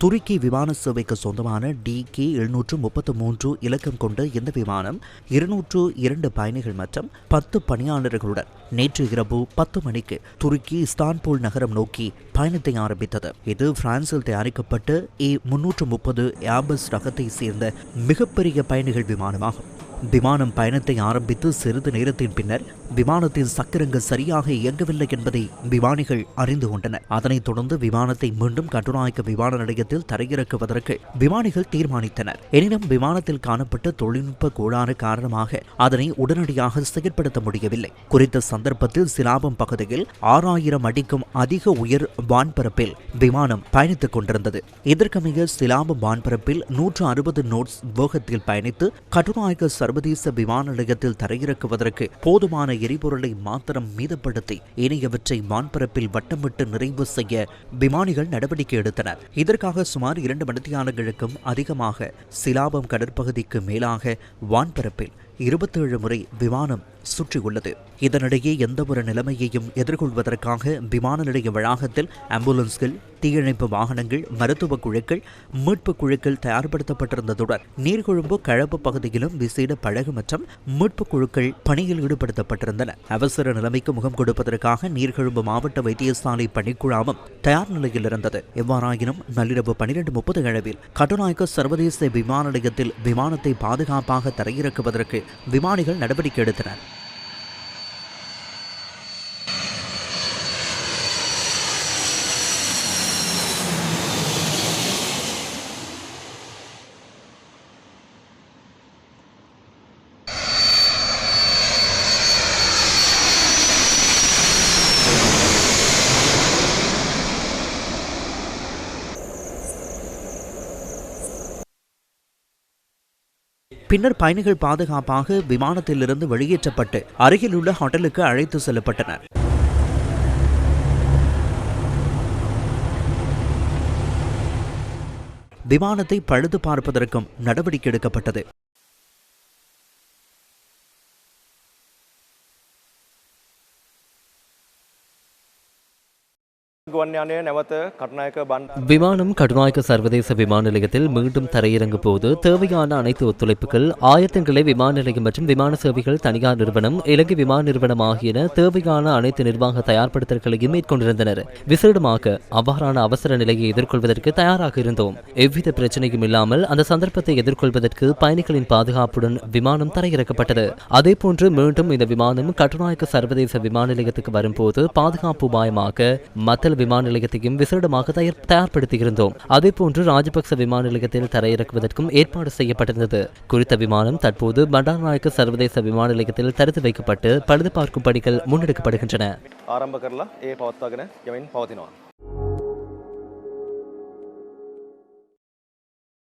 துருக்கி விமான சேவைக்கு சொந்தமான டி கே எழுநூற்று முப்பத்து மூன்று இலக்கம் கொண்ட இந்த விமானம் இருநூற்று இரண்டு பயணிகள் மற்றும் பத்து பணியாளர்களுடன் நேற்று இரவு பத்து மணிக்கு துருக்கி இஸ்தான்புல் நகரம் நோக்கி பயணத்தை ஆரம்பித்தது. இது பிரான்சில் தயாரிக்கப்பட்ட ஏ முன்னூற்று முப்பது ஏபஸ் ரகத்தை சேர்ந்த மிகப்பெரிய பயணிகள் விமானமாகும். விமானம் பயணத்தை ஆரம்பித்து சிறிது நேரத்தின் பின்னர் விமானத்தின் சக்கரங்கள் சரியாக இயங்கவில்லை என்பதை விமானிகள் அறிந்து கொண்டனர். அதனைத் தொடர்ந்து விமானத்தை மீண்டும் கட்டுநாயக்க விமான நிலையத்தில் தரையிறக்குவதற்கு விமானிகள் தீர்மானித்தனர். எனினும் விமானத்தில் காணப்பட்ட தொழில்நுட்ப கோளாறு காரணமாக அதனை உடனடியாக செயற்படுத்த முடியவில்லை. குறித்த சந்தர்ப்பத்தில் சிலாபம் பகுதியில் ஆறாயிரம் அடிக்கும் அதிக உயர் வான்பரப்பில் விமானம் பயணித்துக் கொண்டிருந்தது. இதற்கமைய சிலாபம் வான்பரப்பில் நூற்று அறுபது நோட்ஸ் வேகத்தில் பயணித்து கட்டுநாயக்க சர்வதேச விமான நிலையத்தில் தரையிறக்குவதற்கு போதுமான எரிபொருளை மாத்திரம் மீதப்படுத்தி இணையவற்றை வான்பரப்பில் வட்டமிட்டு நிறைவு செய்ய விமானிகள் நடவடிக்கை எடுத்தனர். இதற்காக சுமார் இரண்டு மணித்தியாலங்களுக்கும் அதிகமாக சிலாபம் கடற்பகுதிக்கு மேலாக வான்பரப்பில் இருபத்தேழு முறை விமானம் சுற்றியுள்ளது. இதனிடையே எந்தவொரு நிலைமையையும் எதிர்கொள்வதற்காக விமான நிலைய வளாகத்தில் ஆம்புலன்ஸ்கள் தீயணைப்பு வாகனங்கள் மருத்துவ குழுக்கள் மீட்பு குழுக்கள் தயார்படுத்தப்பட்டிருந்ததுடன் நீர்கொழும்பு கழப்பு பகுதியிலும் விசேட பழகு மற்றும் மீட்பு குழுக்கள் பணியில் ஈடுபடுத்தப்பட்டிருந்தன. அவசர நிலைமைக்கு முகம் கொடுப்பதற்காக நீர்கொழும்பு மாவட்ட வைத்தியசாலை பணிக்குழாமும் தயார் நிலையில் இருந்தது. எவ்வாறாயினும் நள்ளிரவு பனிரெண்டு முப்பது அளவில் கட்டுநாயக்க சர்வதேச விமான நிலையத்தில் விமானத்தை பாதுகாப்பாக தரையிறக்குவதற்கு விமானிகள் நடவடிக்கை எடுத்தனர். பின்னர் பயணிகள் பாதுகாப்பாக விமானத்திலிருந்து வெளியேற்றப்பட்டு அருகிலுள்ள ஹோட்டலுக்கு அழைத்து செல்லப்பட்டனர். விமானத்தை பழுது பார்ப்பதற்கும் நடவடிக்கை எடுக்கப்பட்டது. விமானம் கடுநாயக்க சர்வதேச விமான நிலையத்தில் மீண்டும் தரையிறங்கும் போது தேவையான அனைத்து ஒத்துழைப்புகள் ஆயத்தங்களை விமான நிலையம் மற்றும் விமான சேவைகள் தனியார் நிறுவனம் இலங்கை விமான நிறுவனம் ஆகியன தேவையான அனைத்து நிர்வாக தயார்படுத்தல்களையும் மேற்கொண்டிருந்தனர். விசேடமாக அவ்வாறான அவசர நிலையை எதிர்கொள்வதற்கு தயாராக இருந்தோம். எவ்வித பிரச்சனையும் இல்லாமல் அந்த சந்தர்ப்பத்தை எதிர்கொள்வதற்கு பயணிகளின் பாதுகாப்புடன் விமானம் தரையிறக்கப்பட்டது. அதேபோன்று மீண்டும் இந்த விமானம் கட்டுநாயக்க சர்வதேச விமான நிலையத்துக்கு வரும்போது பாதுகாப்பு உபாயமாக விமான நிலையத்தையும் விசேடமாக தயார்படுத்தியிருந்தோம். அதே போன்று ராஜபக்ச விமான நிலையத்தில் தரையிறக்குவதற்கும் ஏற்பாடு செய்யப்பட்டிருந்தது. குறித்த விமானம் தற்போது பண்டாரநாயக்க சர்வதேச விமான நிலையத்தில் தடுத்து வைக்கப்பட்டு பழுது பார்க்கும் பணிகள் முன்னெடுக்கப்படுகின்றன. ஆரம்ப